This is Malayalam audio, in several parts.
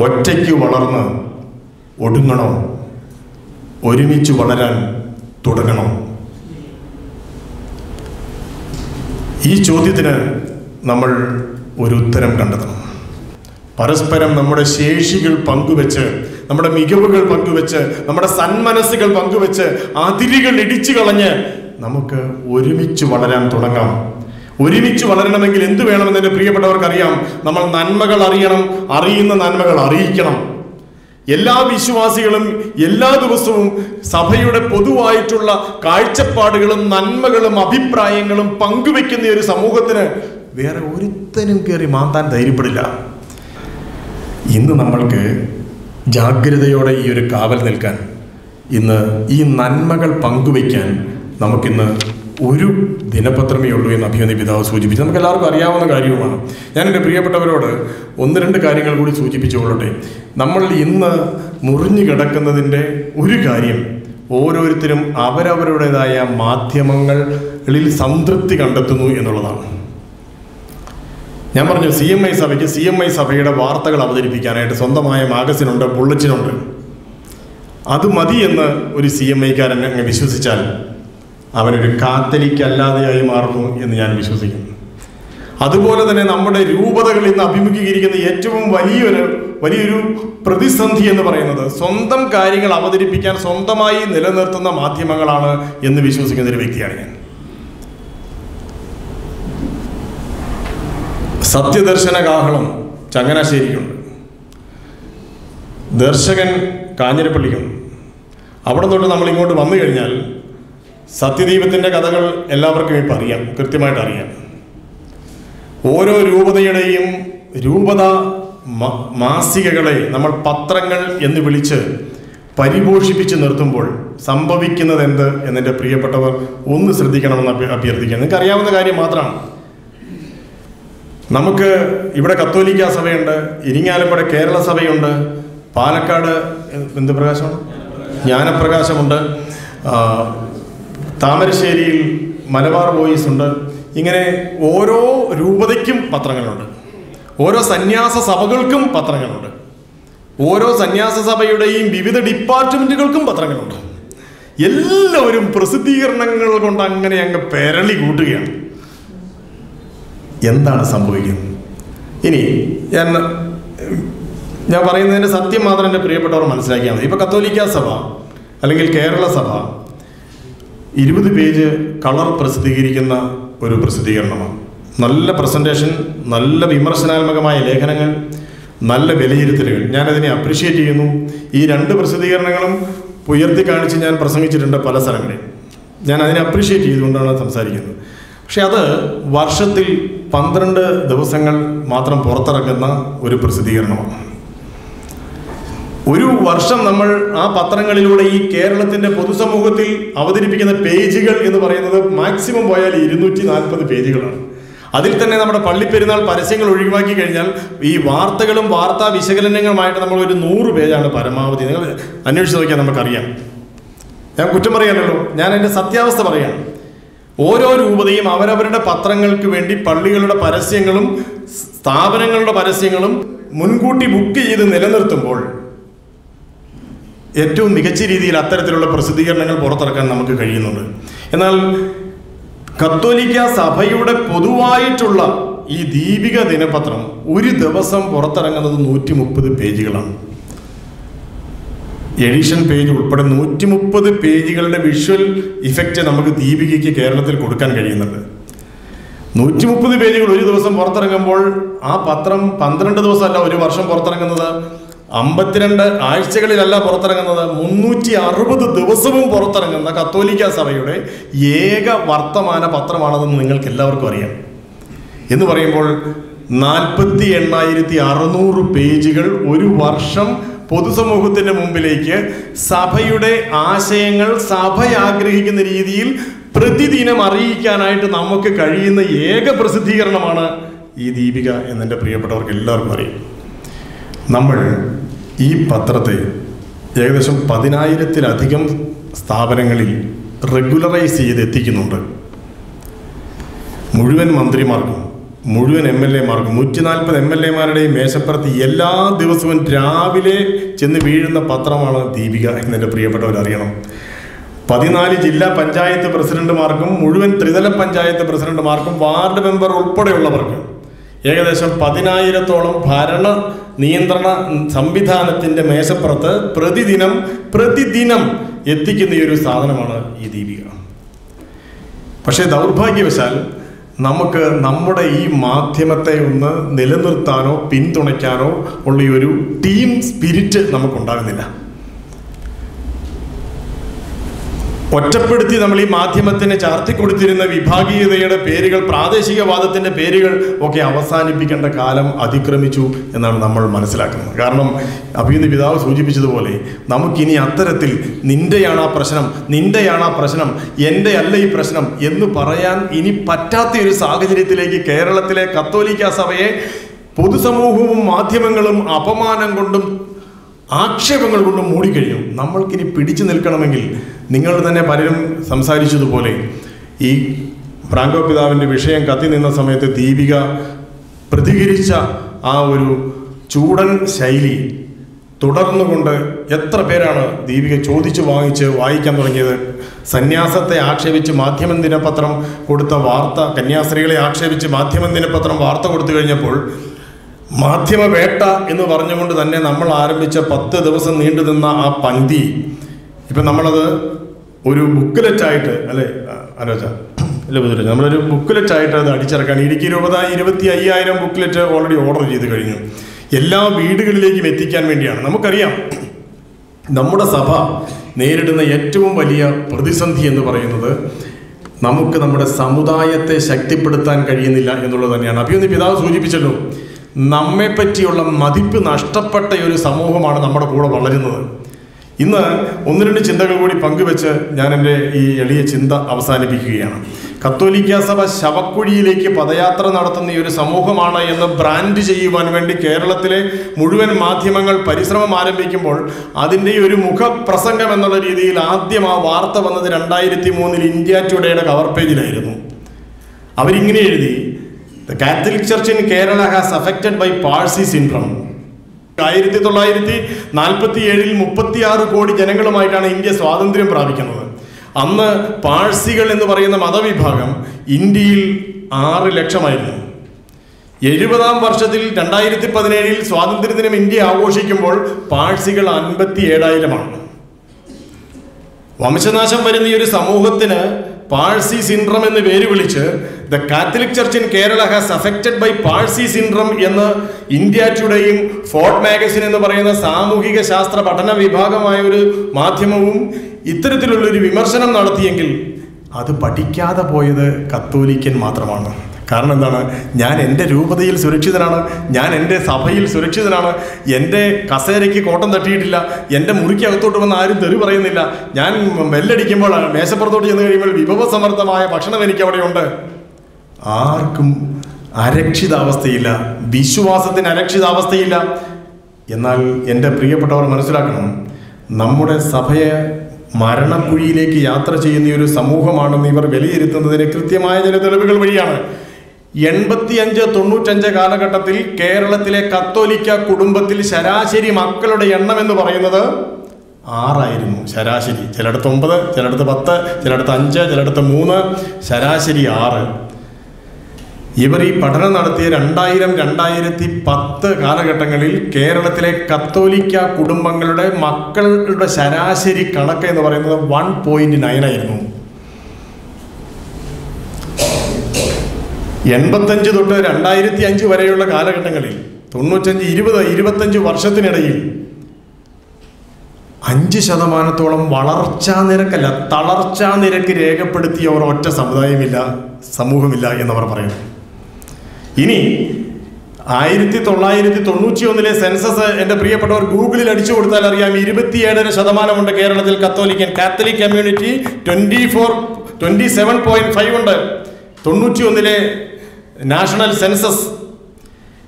ഒറ്റയ്ക്ക് വളർന്ന് ഒടുങ്ങണോ. ഒരുമിച്ച് വളരാൻ തുടങ്ങണോ. ഈ ചോദ്യത്തിന് നമ്മൾ ഒരു ഉത്തരം കണ്ടെത്തണം. പരസ്പരം നമ്മുടെ ശേഷികൾ പങ്കുവെച്ച് നമ്മുടെ മികവുകൾ പങ്കുവെച്ച് നമ്മുടെ സന്മനസ്സുകൾ പങ്കുവെച്ച് അതിരുകൾ ഇടിച്ചു കളഞ്ഞ് നമുക്ക് ഒരുമിച്ച് വളരാൻ തുടങ്ങാം. ഒരുമിച്ച് വളരണമെങ്കിൽ എന്ത് വേണമെന്ന് എന്റെ പ്രിയപ്പെട്ടവർക്ക് അറിയാം നമ്മൾ നന്മകൾ അറിയണം അറിയുന്ന നന്മകൾ അറിയിക്കണം. എല്ലാ വിശ്വാസികളും എല്ലാ ദിവസവും സഭയുടെ പൊതുവായിട്ടുള്ള കാഴ്ചപ്പാടുകളും നന്മകളും അഭിപ്രായങ്ങളും പങ്കുവെക്കുന്ന ഒരു സമൂഹത്തിന് വേറെ ഒരുത്തനും കയറി മാന്താൻ ധൈര്യപ്പെടില്ല. ഇന്ന് നമ്മൾക്ക് ജാഗ്രതയോടെ ഈ ഒരു കാവൽ നിൽക്കാൻ ഇന്ന് ഈ നന്മകൾ പങ്കുവയ്ക്കാൻ നമുക്കിന്ന് ഒരു ദിനപത്രമേ ഉള്ളൂ എന്ന് അഭിമന്യ പിതാവ് സൂചിപ്പിച്ചു. നമുക്ക് എല്ലാവർക്കും അറിയാവുന്ന കാര്യവുമാണ്. ഞാൻ എന്റെ പ്രിയപ്പെട്ടവരോട് ഒന്ന് രണ്ട് കാര്യങ്ങൾ കൂടി സൂചിപ്പിച്ചുകൊള്ളട്ടെ. നമ്മൾ ഇന്ന് മുറിഞ്ഞു കിടക്കുന്നതിന്റെ ഒരു കാര്യം ഓരോരുത്തരും അവരവരുടേതായ മാധ്യമങ്ങളിൽ സംതൃപ്തി കണ്ടെത്തുന്നു എന്നുള്ളതാണ്. ഞാൻ പറഞ്ഞു സി എം ഐ സഭയ്ക്ക് സി എം ഐ സഭയുടെ വാർത്തകൾ അവതരിപ്പിക്കാനായിട്ട് സ്വന്തമായ മാഗസിനുണ്ട് ബുള്ളറ്റിനുണ്ട്. അത് മതി എന്ന് ഒരു സി എം ഐക്കാരൻ അങ്ങ് വിശ്വസിച്ചാൽ അവനൊരു കാത്തലിക്ക് അല്ലാതെയായി മാറുന്നു എന്ന് ഞാൻ വിശ്വസിക്കുന്നു. അതുപോലെ തന്നെ നമ്മുടെ രൂപതകൾ ഇന്ന് അഭിമുഖീകരിക്കുന്ന ഏറ്റവും വലിയൊരു വലിയൊരു പ്രതിസന്ധി എന്ന് പറയുന്നത് സ്വന്തം കാര്യങ്ങൾ അവതരിപ്പിക്കാൻ സ്വന്തമായി നിലനിർത്തുന്ന മാധ്യമങ്ങളാണ് എന്ന് വിശ്വസിക്കുന്ന ഒരു വ്യക്തിയാണ് ഞാൻ. സത്യദർശന കാഹളം ചങ്ങനാശ്ശേരിക്കുണ്ട് ദർശകൻ കാഞ്ഞിരപ്പള്ളിക്കുണ്ട് അവിടെ തൊട്ട് നമ്മൾ ഇങ്ങോട്ട് വന്നു കഴിഞ്ഞാൽ സത്യദീപത്തിന്റെ കഥകൾ എല്ലാവർക്കും ഇപ്പം അറിയാം കൃത്യമായിട്ട് അറിയാം. ഓരോ രൂപതയുടെയും രൂപത മാസികകളെ നമ്മൾ പത്രങ്ങൾ എന്ന് വിളിച്ച് പരിപോഷിപ്പിച്ച് നിർത്തുമ്പോൾ സംഭവിക്കുന്നത് എന്ത് എന്നെന്റെ പ്രിയപ്പെട്ടവർ ഒന്ന് ശ്രദ്ധിക്കണമെന്ന് അഭ്യ- അഭ്യർത്ഥിക്കുക നിങ്ങൾക്ക് അറിയാവുന്ന കാര്യം മാത്രമാണ്. നമുക്ക് ഇവിടെ കത്തോലിക്ക സഭയുണ്ട് ഇരിങ്ങാലക്കുട കേരള സഭയുണ്ട് പാലക്കാട് എന്ത് പ്രകാശമാണ്? ജ്ഞാനപ്രകാശമുണ്ട്. താമരശ്ശേരിയിൽ മലബാർ ബോയ്സ് ഉണ്ട്. ഇങ്ങനെ ഓരോ രൂപതയ്ക്കും പത്രങ്ങളുണ്ട്. ഓരോ സന്യാസ സഭകൾക്കും പത്രങ്ങളുണ്ട്. ഓരോ സന്യാസ സഭയുടെയും വിവിധ ഡിപ്പാർട്ട്മെന്റുകൾക്കും പത്രങ്ങളുണ്ട്. എല്ലാവരും പ്രസിദ്ധീകരണങ്ങൾ കൊണ്ട് അങ്ങനെ അങ്ങ് പെരളി കൂട്ടുകയാണ്. എന്താണ് സംഭവിക്കുന്നത്? ഇനി ഞാൻ ഞാൻ പറയുന്നതിന്റെ സത്യം മാത്രം എന്റെ പ്രിയപ്പെട്ടവർ മനസ്സിലാക്കിയാൽ മതി. ഇപ്പോൾ കത്തോലിക്ക സഭ അല്ലെങ്കിൽ കേരള സഭ ഇരുപത് പേജ് കളർ പ്രസിദ്ധീകരിക്കുന്ന ഒരു പ്രസിദ്ധീകരണമാണ്. നല്ല പ്രസന്റേഷൻ നല്ല വിമർശനാത്മകമായ ലേഖനങ്ങൾ നല്ല വിലയിരുത്തലുകൾ. ഞാനതിനെ അപ്രീഷിയേറ്റ് ചെയ്യുന്നു. ഈ രണ്ട് പ്രസിദ്ധീകരണങ്ങളും ഉയർത്തി കാണിച്ച് ഞാൻ പ്രസംഗിച്ചിട്ടുണ്ട് പല സ്ഥലങ്ങളിൽ. ഞാൻ അതിനെ അപ്രീഷിയേറ്റ് ചെയ്തുകൊണ്ടാണ് സംസാരിക്കുന്നത്. പക്ഷെ അത് വർഷത്തിൽ പന്ത്രണ്ട് ദിവസങ്ങൾ മാത്രം പുറത്തിറക്കുന്ന ഒരു പ്രസിദ്ധീകരണമാണ്. ഒരു വർഷം നമ്മൾ ആ പത്രങ്ങളിലൂടെ ഈ കേരളത്തിന്റെ പൊതുസമൂഹത്തിൽ അവതരിപ്പിക്കുന്ന പേജുകൾ എന്ന് പറയുന്നത് മാക്സിമം പോയാൽ ഇരുന്നൂറ്റി നാൽപ്പത് പേജുകളാണ്. അതിൽ തന്നെ നമ്മുടെ പള്ളിപ്പെരുന്നാൾ പരസ്യങ്ങൾ ഒഴിവാക്കി കഴിഞ്ഞാൽ ഈ വാർത്തകളും വാർത്താ വിശകലനങ്ങളുമായിട്ട് നമ്മൾ ഒരു നൂറ് പേജാണ് പരമാവധി. നിങ്ങൾ അന്വേഷിച്ച് നോക്കിയാൽ നമുക്കറിയാം. ഞാൻ കുറ്റം പറയാനല്ലോ. ഞാൻ എന്റെ സത്യാവസ്ഥ പറയാം. ഓരോ രൂപതയും അവരവരുടെ പത്രങ്ങൾക്ക് വേണ്ടി പള്ളികളുടെ പരസ്യങ്ങളും സ്ഥാപനങ്ങളുടെ പരസ്യങ്ങളും മുൻകൂട്ടി ബുക്ക് ചെയ്ത് നിലനിർത്തുമ്പോൾ ഏറ്റവും മികച്ച രീതിയിൽ അത്തരത്തിലുള്ള പ്രസിദ്ധീകരണങ്ങൾ പുറത്തിറക്കാൻ നമുക്ക് കഴിയുന്നുണ്ട്. എന്നാൽ കത്തോലിക്ക സഭയുടെ പൊതുവായിട്ടുള്ള ഈ ദീപിക ദിനപത്രം ഒരു ദിവസം പുറത്തിറങ്ങുന്നത് നൂറ്റി മുപ്പത് പേജുകളാണ്. എഡിഷൻ പേജ് ഉൾപ്പെടെ നൂറ്റി മുപ്പത് പേജുകളുടെ വിഷ്വൽ ഇഫക്റ്റ് നമുക്ക് ദീപികയ്ക്ക് കേരളത്തിൽ കൊടുക്കാൻ കഴിയുന്നുണ്ട്. നൂറ്റി മുപ്പത് പേജുകൾ ഒരു ദിവസം പുറത്തിറങ്ങുമ്പോൾ ആ പത്രം പന്ത്രണ്ട് ദിവസമല്ല ഒരു വർഷം പുറത്തിറങ്ങുന്നത് അമ്പത്തിരണ്ട് ആഴ്ചകളിലല്ല പുറത്തിറങ്ങുന്നത് മുന്നൂറ്റി അറുപത് ദിവസവും പുറത്തിറങ്ങുന്ന കത്തോലിക്ക സഭയുടെ ഏക വർത്തമാന പത്രമാണതെന്ന് നിങ്ങൾക്ക് എല്ലാവർക്കും അറിയാം. എന്ന് പറയുമ്പോൾ നാൽപ്പത്തി എണ്ണായിരത്തി അറുന്നൂറ് പേജുകൾ ഒരു വർഷം പൊതുസമൂഹത്തിന്റെ മുമ്പിലേക്ക് സഭയുടെ ആശയങ്ങൾ സഭ ആഗ്രഹിക്കുന്ന രീതിയിൽ പ്രതിദിനം അറിയിക്കാനായിട്ട് നമുക്ക് കഴിയുന്ന ഏക പ്രസിദ്ധീകരണമാണ് ഈ ദീപിക എന്നെന്റെ പ്രിയപ്പെട്ടവർക്ക് എല്ലാവർക്കും അറിയാം. നമ്മൾ ഈ പത്രത്തെ ഏകദേശം പതിനായിരത്തിലധികം സ്ഥാപനങ്ങളിൽ റെഗുലറൈസ് ചെയ്ത് എത്തിക്കുന്നുണ്ട് മുഴുവൻ മന്ത്രിമാർക്കും മുഴുവൻ എം എൽ എമാർക്കും നൂറ്റി നാൽപ്പത് എം എൽ എമാരുടെയും മേശപ്പുറത്ത് എല്ലാ ദിവസവും രാവിലെ ചെന്ന് വീഴുന്ന പത്രമാണ് ദീപിക എന്നെന്റെ പ്രിയപ്പെട്ടവരറിയണം പതിനാല് ജില്ലാ പഞ്ചായത്ത് പ്രസിഡന്റുമാർക്കും മുഴുവൻ ത്രിതല പഞ്ചായത്ത് പ്രസിഡന്റുമാർക്കും വാർഡ് മെമ്പർ ഉൾപ്പെടെയുള്ളവർക്കും ഏകദേശം പതിനായിരത്തോളം ഭരണ നിയന്ത്രണ സംവിധാനത്തിന്റെ മേശപ്പുറത്ത് പ്രതിദിനം പ്രതിദിനം എത്തിക്കുന്ന ഈ ഒരു സാധനമാണ് ഈ ദീപിക. പക്ഷേ ദൗർഭാഗ്യവശാൽ നമുക്ക് നമ്മുടെ ഈ മാധ്യമത്തെ ഒന്ന് നിലനിർത്താനോ പിന്തുണയ്ക്കാനോ ഉള്ള ഒരു ടീം സ്പിരിറ്റ് നമുക്കുണ്ടാകുന്നില്ല. ഒറ്റപ്പെടുത്തി നമ്മൾ ഈ മാധ്യമത്തിന് ചാർത്തിക്കൊടുത്തിരുന്ന വിഭാഗീയതയുടെ പേരുകൾ പ്രാദേശികവാദത്തിന്റെ പേരുകൾ ഒക്കെ അവസാനിപ്പിക്കേണ്ട കാലം അതിക്രമിച്ചു എന്നാണ് നമ്മൾ മനസ്സിലാക്കുന്നത്. കാരണം അഭിനന്ദ പിതാവ് സൂചിപ്പിച്ചതുപോലെ നമുക്കിനി അത്തരത്തിൽ നിന്റെയാണ് ആ പ്രശ്നം നിന്റെയാണ് ആ പ്രശ്നം എന്റെ അല്ല ഈ പ്രശ്നം എന്ന് പറയാൻ ഇനി പറ്റാത്ത ഒരു സാഹചര്യത്തിലേക്ക് കേരളത്തിലെ കത്തോലിക്ക സഭയെ പൊതുസമൂഹവും മാധ്യമങ്ങളും അപമാനം കൊണ്ടും ആക്ഷേപങ്ങൾ കൊണ്ട് മൂടിക്കഴിഞ്ഞു. നമ്മൾക്കിനി പിടിച്ചു നിൽക്കണമെങ്കിൽ നിങ്ങൾ തന്നെ പലരും സംസാരിച്ചതുപോലെ ഈ ഫ്രാങ്കോ പിതാവിന്റെ വിഷയം കത്തി നിന്ന സമയത്ത് ദീപിക പ്രതികരിച്ച ആ ഒരു ചൂടൻ ശൈലി തുടർന്നുകൊണ്ട് എത്ര പേരാണ് ദീപിക ചോദിച്ചു വാങ്ങിച്ച് വായിക്കാൻ തുടങ്ങിയത്? സന്യാസത്തെ ആക്ഷേപിച്ച് മാധ്യമം ദിനപത്രം കൊടുത്ത വാർത്ത കന്യാസ്ത്രീകളെ ആക്ഷേപിച്ച് മാധ്യമം ദിനപത്രം വാർത്ത കൊടുത്തു കഴിഞ്ഞപ്പോൾ മാധ്യമ വേട്ട എന്ന് പറഞ്ഞുകൊണ്ട് തന്നെ നമ്മൾ ആരംഭിച്ച പത്ത് ദിവസം നീണ്ടു നിന്ന ആ പന്തി. ഇപ്പം നമ്മളത് ഒരു ബുക്ക്ലെറ്റായിട്ട് അല്ലേ? ആലോച അല്ലേ ബുദ്ധിമുട്ട്. നമ്മളൊരു ബുക്ക്ലെറ്റായിട്ട് അത് അടിച്ചിറക്കാൻ ഇടുക്കി രൂപത ഇരുപത്തി അയ്യായിരം ബുക്ക്ലെറ്റ് ഓൾറെഡി ഓർഡർ ചെയ്ത് കഴിഞ്ഞു. എല്ലാ വീടുകളിലേക്കും എത്തിക്കാൻ വേണ്ടിയാണ്. നമുക്കറിയാം നമ്മുടെ സഭ നേരിടുന്ന ഏറ്റവും വലിയ പ്രതിസന്ധി എന്ന് പറയുന്നത് നമുക്ക് നമ്മുടെ സമുദായത്തെ ശക്തിപ്പെടുത്താൻ കഴിയുന്നില്ല എന്നുള്ളത് തന്നെയാണ്. അഭിയൊന്ന് പിതാവ് സൂചിപ്പിച്ചല്ലോ നമ്മെ പറ്റിയുള്ള മതിപ്പ് നഷ്ടപ്പെട്ട ഒരു സമൂഹമാണ് നമ്മുടെ കൂടെ വളരുന്നത്. ഇന്ന് ഒന്ന് രണ്ട് ചിന്തകൾ കൂടി പങ്കുവെച്ച് ഞാൻ എന്റെ ഈ എളിയ ചിന്ത അവസാനിപ്പിക്കുകയാണ്. കത്തോലിക്ക സഭ ശവക്കുഴിയിലേക്ക് പദയാത്ര നടത്തുന്ന ഈ ഒരു സമൂഹമാണ് എന്ന് ബ്രാൻഡ് ചെയ്യുവാൻ വേണ്ടി കേരളത്തിലെ മുഴുവൻ മാധ്യമങ്ങൾ പരിശ്രമം ആരംഭിക്കുമ്പോൾ അതിന്റെ ഒരു മുഖപ്രസംഗം എന്നുള്ള രീതിയിൽ ആദ്യം ആ വാർത്ത വന്നത് രണ്ടായിരത്തി മൂന്നിൽ ഇന്ത്യ ടുഡേയുടെ കവർ പേജിലായിരുന്നു. അവരിങ്ങനെ എഴുതി the Catholic Church in Kerala has affected by Parsi syndrome ആയിരത്തി തൊള്ളായിരത്തി നാൽപ്പത്തി ഏഴിൽ മുപ്പത്തി ആറ് കോടി ജനങ്ങളുമായിട്ടാണ് ഇന്ത്യ സ്വാതന്ത്ര്യം പ്രാപിക്കുന്നത്. അന്ന് പാഴ്സികൾ എന്ന് പറയുന്ന മതവിഭാഗം ഇന്ത്യയിൽ ആറ് ലക്ഷമായിരുന്നു. എഴുപതാം വർഷത്തിൽ രണ്ടായിരത്തി പതിനേഴിൽ സ്വാതന്ത്ര്യദിനം ഇന്ത്യ ആഘോഷിക്കുമ്പോൾ പാഴ്സികൾ അൻപത്തി ഏഴായിരമാണ് വംശനാശം വരുന്ന ഈ ഒരു സമൂഹത്തിന് പാഴ്സി സിൻഡ്രം എന്ന് പേര് വിളിച്ച് the Catholic Church in Kerala has affected by Parsi syndrome എന്ന് ഇന്ത്യ ടുഡേയും ഫോർട്ട് മാഗസിൻ എന്ന് പറയുന്ന സാമൂഹിക ശാസ്ത്ര പഠന വിഭാഗമായ ഒരു മാധ്യമവും ഇത്തരത്തിലുള്ളൊരു വിമർശനം നടത്തിയെങ്കിൽ അത് പഠിക്കാതെ പോയത് കത്തോലിക്കൻ മാത്രമാണ്. കാരണം എന്താണ്? ഞാൻ എന്റെ രൂപതയിൽ സുരക്ഷിതനാണ്. ഞാൻ എന്റെ സഭയിൽ സുരക്ഷിതനാണ്. എന്റെ കസേരയ്ക്ക് കോട്ടം തട്ടിയിട്ടില്ല. എന്റെ മുറിക്ക് അകത്തോട്ട് വന്ന് ആരും തെറി പറയുന്നില്ല. ഞാൻ ബെല്ലടിക്കുമ്പോൾ മേശപ്പുറത്തോട്ട് ചെന്ന് കഴിയുമ്പോൾ വിഭവസമർത്ഥമായ ഭക്ഷണം എനിക്ക് അവിടെയുണ്ട് ആർക്കും അരക്ഷിതാവസ്ഥയില്ല. വിശ്വാസത്തിന് അരക്ഷിതാവസ്ഥയില്ല. എന്നാൽ എന്റെ പ്രിയപ്പെട്ടവർ മനസ്സിലാക്കണം നമ്മുടെ സഭയെ മരണക്കുഴിയിലേക്ക് യാത്ര ചെയ്യുന്ന ഒരു സമൂഹമാണെന്ന് ഇവർ വിലയിരുത്തുന്നതിന് കൃത്യമായ ചില തെളിവുകൾ വഴിയാണ്. എൺപത്തിയഞ്ച് തൊണ്ണൂറ്റഞ്ച് കാലഘട്ടത്തിൽ കേരളത്തിലെ കത്തോലിക്ക കുടുംബത്തിൽ ശരാശരി മക്കളുടെ എണ്ണം എന്ന് പറയുന്നത് ആറായിരുന്നു ശരാശരി. ചിലയിടത്ത് ഒമ്പത് ചിലയിടത്ത് പത്ത് ചിലയിടത്ത് അഞ്ച് ചിലയിടത്ത് മൂന്ന് ശരാശരി ആറ്. ഇവർ ഈ പഠനം നടത്തിയ രണ്ടായിരം രണ്ടായിരത്തി പത്ത് കാലഘട്ടങ്ങളിൽ കേരളത്തിലെ കത്തോലിക്ക കുടുംബങ്ങളുടെ മക്കളുടെ ശരാശരി കണക്ക് എന്ന് പറയുന്നത് വൺ പോയിന്റ് നയൻ ആയിരുന്നു. എൺപത്തഞ്ച് തൊട്ട് രണ്ടായിരത്തി അഞ്ച് വരെയുള്ള കാലഘട്ടങ്ങളിൽ തൊണ്ണൂറ്റഞ്ച് ഇരുപത് ഇരുപത്തഞ്ച് വർഷത്തിനിടയിൽ അഞ്ച് ശതമാനത്തോളം വളർച്ചാ നിരക്കല്ല തളർച്ചാ നിരക്ക് രേഖപ്പെടുത്തിയ ഒറ്റ സമുദായമില്ല സമൂഹമില്ല എന്നവർ പറയുന്നു. ഇനി ആയിരത്തി തൊള്ളായിരത്തി തൊണ്ണൂറ്റി ഒന്നിലെ സെൻസസ് എന്റെ പ്രിയപ്പെട്ടവർ ഗൂഗിളിൽ അടിച്ചു കൊടുത്താൽ അറിയാം ഇരുപത്തിയേഴര ശതമാനമുണ്ട് കേരളത്തിൽ കത്തോലിക്കൻ Catholic community twenty four twenty seven point five ഉണ്ട്. തൊണ്ണൂറ്റി ഒന്നിലെ നാഷണൽ സെൻസസ്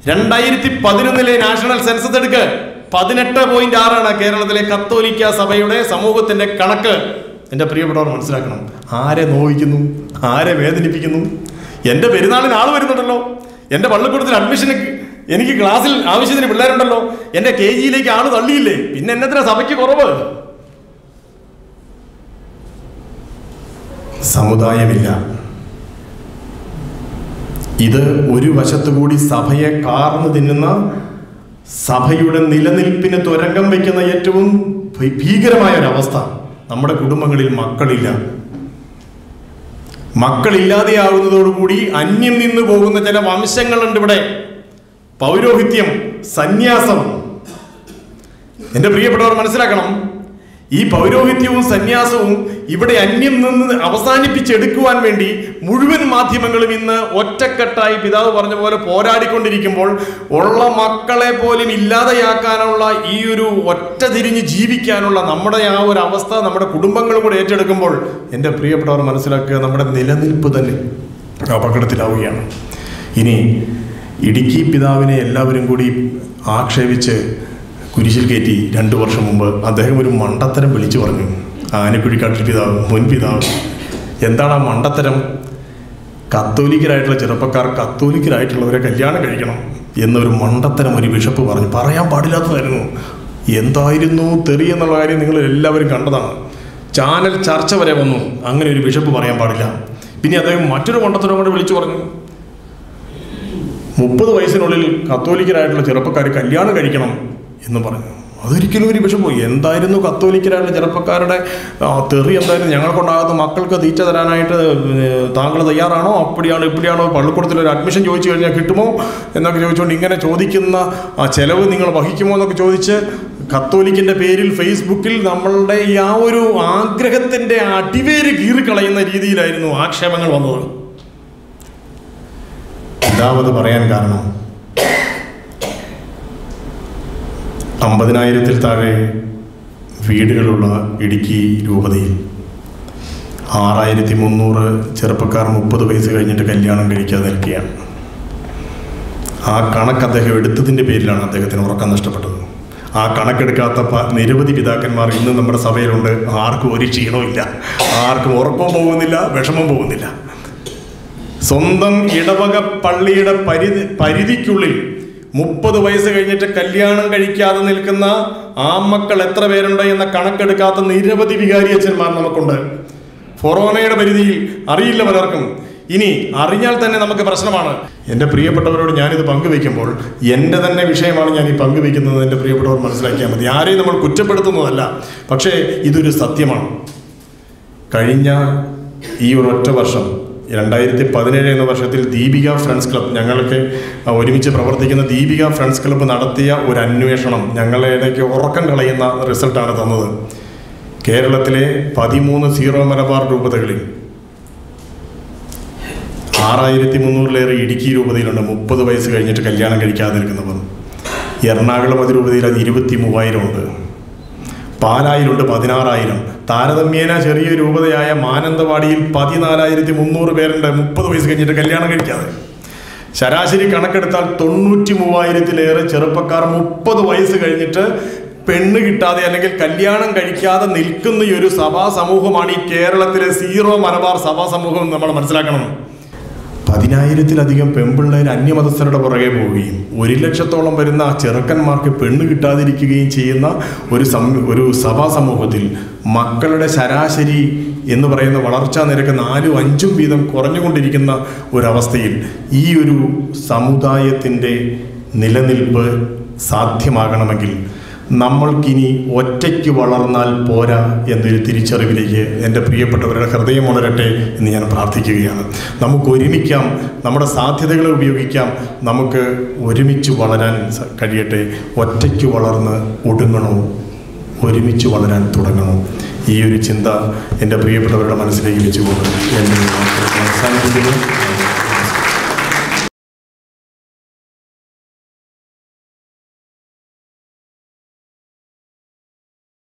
രണ്ടായിരത്തി പതിനൊന്നിലെ നാഷണൽ സെൻസസ് എടുക്ക്. പതിനെട്ട് പോയിന്റ് ആറാണ് കേരളത്തിലെ കത്തോലിക്ക സഭയുടെ സമൂഹത്തിന്റെ കണക്ക്. എന്റെ പ്രിയപ്പെട്ടവർ മനസ്സിലാക്കണം. ആരെ നോവിക്കുന്നു? ആരെ വേദനിപ്പിക്കുന്നു? എന്റെ പെരുന്നാളിന് ആൾ വരുന്നുണ്ടല്ലോ. എന്റെ പള്ളിക്കൂടത്തിൽ അഡ്മിഷന് എനിക്ക് ക്ലാസ്സിൽ ആവശ്യത്തിന് പിള്ളേരുണ്ടല്ലോ. എന്റെ കെ ജിയിലേക്ക് ആൾ തള്ളിയില്ലേ? പിന്നെ എന്നത്ര സഭയ്ക്ക് കുറവ്? സമുദായമില്ല. ഇത് ഒരു വശത്തുകൂടി സഭയെ കാർന്നു തിന്നുന്ന സഭയുടെ നിലനിൽപ്പിന് തുരങ്കം വയ്ക്കുന്ന ഏറ്റവും ഭീകരമായ ഒരവസ്ഥ നമ്മുടെ കുടുംബങ്ങളിൽ മക്കളില്ല. മക്കളില്ലാതെയാകുന്നതോടുകൂടി അന്യം നിന്ന് പോകുന്ന ചില വംശങ്ങളുണ്ട് ഇവിടെ. പൗരോഹിത്യം സന്യാസം. എന്റെ പ്രിയപ്പെട്ടവർ മനസ്സിലാക്കണം ഈ പൗരോഹിത്യവും സന്യാസവും ഇവിടെ അന്യം നിന്ന് അവസാനിപ്പിച്ചെടുക്കുവാൻ വേണ്ടി മുഴുവൻ മാധ്യമങ്ങളും ഇന്ന് ഒറ്റക്കെട്ടായി പിതാവ് പറഞ്ഞ പോലെ പോരാടിക്കൊണ്ടിരിക്കുമ്പോൾ ഉള്ള മക്കളെ പോലും ഇല്ലാതെയാക്കാനുള്ള ഈ ഒരു ഒറ്റ തിരിഞ്ഞ് ജീവിക്കാനുള്ള നമ്മുടെ ആ ഒരു അവസ്ഥ നമ്മുടെ കുടുംബങ്ങളും കൂടെ ഏറ്റെടുക്കുമ്പോൾ എന്റെ പ്രിയപ്പെട്ടവർ മനസ്സിലാക്കുക നമ്മുടെ നിലനിൽപ്പ് തന്നെ അപകടത്തിലാവുകയാണ് ഇനി ഇടുക്കി പിതാവിനെ എല്ലാവരും കൂടി ആക്ഷേപിച്ച് കുരിശിൽ കയറ്റി രണ്ട് വർഷം മുമ്പ് അദ്ദേഹം ഒരു മണ്ടത്തരം വിളിച്ചു പറഞ്ഞു. ആനക്കുഴിക്കാട്ടിൽ പിതാവ് മുൻ പിതാവ് എന്താണ് ആ മണ്ടത്തരം? കത്തോലിക്കരായിട്ടുള്ള ചെറുപ്പക്കാർ കത്തോലിക്കരായിട്ടുള്ളവരെ കല്യാണം കഴിക്കണം എന്നൊരു മണ്ടത്തരം ഒരു ബിഷപ്പ് പറഞ്ഞു. പറയാൻ പാടില്ലാത്തതായിരുന്നു. എന്തായിരുന്നു തെറി എന്നുള്ള കാര്യം നിങ്ങൾ എല്ലാവരും കണ്ടതാണ്. ചാനൽ ചർച്ച വരെ വന്നു. അങ്ങനെ ഒരു ബിഷപ്പ് പറയാൻ പാടില്ല. പിന്നെ അദ്ദേഹം മറ്റൊരു മണ്ടത്തരം കൂടെ വിളിച്ചു പറഞ്ഞു. മുപ്പത് വയസ്സിനുള്ളിൽ കത്തോലിക്കരായിട്ടുള്ള ചെറുപ്പക്കാർ കല്യാണം കഴിക്കണം. എന്ന് പറഞ്ഞു. അതൊരിക്കലും ഒരു വിഷമം എന്തായിരുന്നു കത്തോലിക്കരായ ചെറുപ്പക്കാരുടെ തെറി എന്തായിരുന്നു? ഞങ്ങൾക്കുണ്ടാകുന്ന മക്കൾക്ക് തീറ്റ തരാനായിട്ട് താങ്കൾ തയ്യാറാണോ? അപ്പടിയാണോ ഇപ്പടിയാണോ? പള്ളിക്കൂടത്തിൽ ഒരു അഡ്മിഷൻ ചോദിച്ചു കഴിഞ്ഞാൽ കിട്ടുമോ? എന്നൊക്കെ ചോദിച്ചുകൊണ്ട് ഇങ്ങനെ ചോദിക്കുന്ന ആ ചെലവ് നിങ്ങൾ വഹിക്കുമോ എന്നൊക്കെ ചോദിച്ച് കത്തോലിക്കിന്റെ പേരിൽ ഫേസ്ബുക്കിൽ നമ്മളുടെ ഈ ആ ഒരു ആഗ്രഹത്തിന്റെ അടിവേര് കീറിക്കളയുന്ന രീതിയിലായിരുന്നു ആക്ഷേപങ്ങൾ വന്നത്. പിതാവ് പറയാൻ കാരണം? അമ്പതിനായിരത്തിൽ താഴെ വീടുകളുള്ള ഇടുക്കി രൂപതയിൽ. ആറായിരത്തി മുന്നൂറ് ചെറുപ്പക്കാർ മുപ്പത് വയസ്സ് കഴിഞ്ഞിട്ട് കല്യാണം കഴിക്കാതെ നിൽക്കുകയാണ്. ആ കണക്ക് അദ്ദേഹം എടുത്തതിന്റെ പേരിലാണ് അദ്ദേഹത്തിന് ഉറക്കം നഷ്ടപ്പെട്ടത്. ആ കണക്കെടുക്കാത്ത നിരവധി പിതാക്കന്മാർ ഇന്ന് നമ്മുടെ സഭയിലുണ്ട്. ആർക്കും ഒരു ക്ഷീണമില്ല ആർക്കും ഉറക്കം പോകുന്നില്ല വിഷമം പോകുന്നില്ല. സ്വന്തം ഇടവക പള്ളിയുടെ പരിധി പരിധിക്കുള്ളിൽ മുപ്പത് വയസ്സ് കഴിഞ്ഞിട്ട് കല്യാണം കഴിക്കാതെ നിൽക്കുന്ന ആമക്കൾ എത്ര പേരുണ്ട് എന്ന കണക്കെടുക്കാത്ത നിരവധി വികാരി അച്ഛന്മാർ നമുക്കുണ്ട്. ഫൊറോനയുടെ പരിധിയിൽ അറിയില്ല പലർക്കും. ഇനി അറിഞ്ഞാൽ തന്നെ നമുക്ക് പ്രശ്നമാണ്. എന്റെ പ്രിയപ്പെട്ടവരോട് ഞാനിത് പങ്കുവെക്കുമ്പോൾ എന്റെ തന്നെ വിഷയമാണ് ഞാൻ ഈ പങ്കുവെക്കുന്നത് എന്റെ പ്രിയപ്പെട്ടവർ മനസ്സിലാക്കിയാൽ മതി. ആരെയും നമ്മൾ കുറ്റപ്പെടുത്തുന്നതല്ല. പക്ഷേ ഇതൊരു സത്യമാണ്. കഴിഞ്ഞ ഈ ഒരൊറ്റ വർഷം രണ്ടായിരത്തി പതിനേഴ് എന്ന വർഷത്തിൽ ദീപിക ഫ്രണ്ട്സ് ക്ലബ് ഞങ്ങൾക്ക് ഒരുമിച്ച് പ്രവർത്തിക്കുന്ന ദീപിക ഫ്രണ്ട്സ് ക്ലബ്ബ് നടത്തിയ ഒരു അന്വേഷണം ഞങ്ങളെ ഇടയ്ക്ക് ഉറക്കം കളയുന്ന റിസൾട്ടാണ് തന്നത്. കേരളത്തിലെ പതിമൂന്ന് സീറോ മലബാർ രൂപതകളിൽ ആറായിരത്തി മുന്നൂറിലേറെ ഇടുക്കി രൂപതയിലുണ്ട്. മുപ്പത് വയസ്സ് കഴിഞ്ഞിട്ട് കല്യാണം കഴിക്കാതെ നിൽക്കുന്നവർ എറണാകുളം അതിരൂപതയിൽ അത് ഇരുപത്തി മൂവായിരം ഉണ്ട് പാലായിലുണ്ട് പതിനാറായിരം. താരതമ്യേന ചെറിയ രൂപതയായ മാനന്തവാടിയിൽ പതിനാലായിരത്തി മുന്നൂറ് പേരുണ്ട് മുപ്പത് വയസ്സ് കഴിഞ്ഞിട്ട് കല്യാണം കഴിക്കാതെ. ശരാശരി കണക്കെടുത്താൽ തൊണ്ണൂറ്റി മൂവായിരത്തിലേറെ ചെറുപ്പക്കാർ മുപ്പത് വയസ്സ് കഴിഞ്ഞിട്ട് പെണ്ണ് കിട്ടാതെ അല്ലെങ്കിൽ കല്യാണം കഴിക്കാതെ നിൽക്കുന്ന ഈ ഒരു സഭാ സമൂഹമാണ് ഈ കേരളത്തിലെ സീറോ മലബാർ സഭാ സമൂഹം നമ്മൾ മനസ്സിലാക്കണം. പതിനായിരത്തിലധികം പെൺപിള്ളേർ അന്യമതസ്ഥരുടെ പുറകെ പോവുകയും ഒരു ലക്ഷത്തോളം വരുന്ന ചെറുക്കന്മാർക്ക് പെണ്ണ് കിട്ടാതിരിക്കുകയും ചെയ്യുന്ന ഒരു ഒരു സഭാ സമൂഹത്തിൽ മക്കളുടെ ശരാശരി എന്ന് പറയുന്ന വളർച്ചാ നിരക്ക് നാലും അഞ്ചും വീതം കുറഞ്ഞുകൊണ്ടിരിക്കുന്ന ഒരവസ്ഥയിൽ ഈ ഒരു സമുദായത്തിന്റെ നിലനിൽപ്പ് സാധ്യമാകണമെങ്കിൽ നമ്മൾക്കിനി ഒറ്റയ്ക്ക് വളർന്നാൽ പോരാ എന്നൊരു തിരിച്ചറിവിലേക്ക് എന്റെ പ്രിയപ്പെട്ടവരുടെ ഹൃദയം ഉണരട്ടെ എന്ന് ഞാൻ പ്രാർത്ഥിക്കുകയാണ്. നമുക്ക് ഒരുമിക്കാം നമ്മുടെ സാധ്യതകളെ ഉപയോഗിക്കാം നമുക്ക് ഒരുമിച്ച് വളരാൻ കഴിയട്ടെ. ഒറ്റയ്ക്ക് വളർന്ന് ഒടുങ്ങണോ ഒരുമിച്ച് വളരാൻ തുടങ്ങണോ? ഈ ഒരു ചിന്ത എന്റെ പ്രിയപ്പെട്ടവരുടെ മനസ്സിലേക്ക് വെച്ചുകൊണ്ട് എന്റെ എന്നെ അവസാനിപ്പിക്കുന്നു.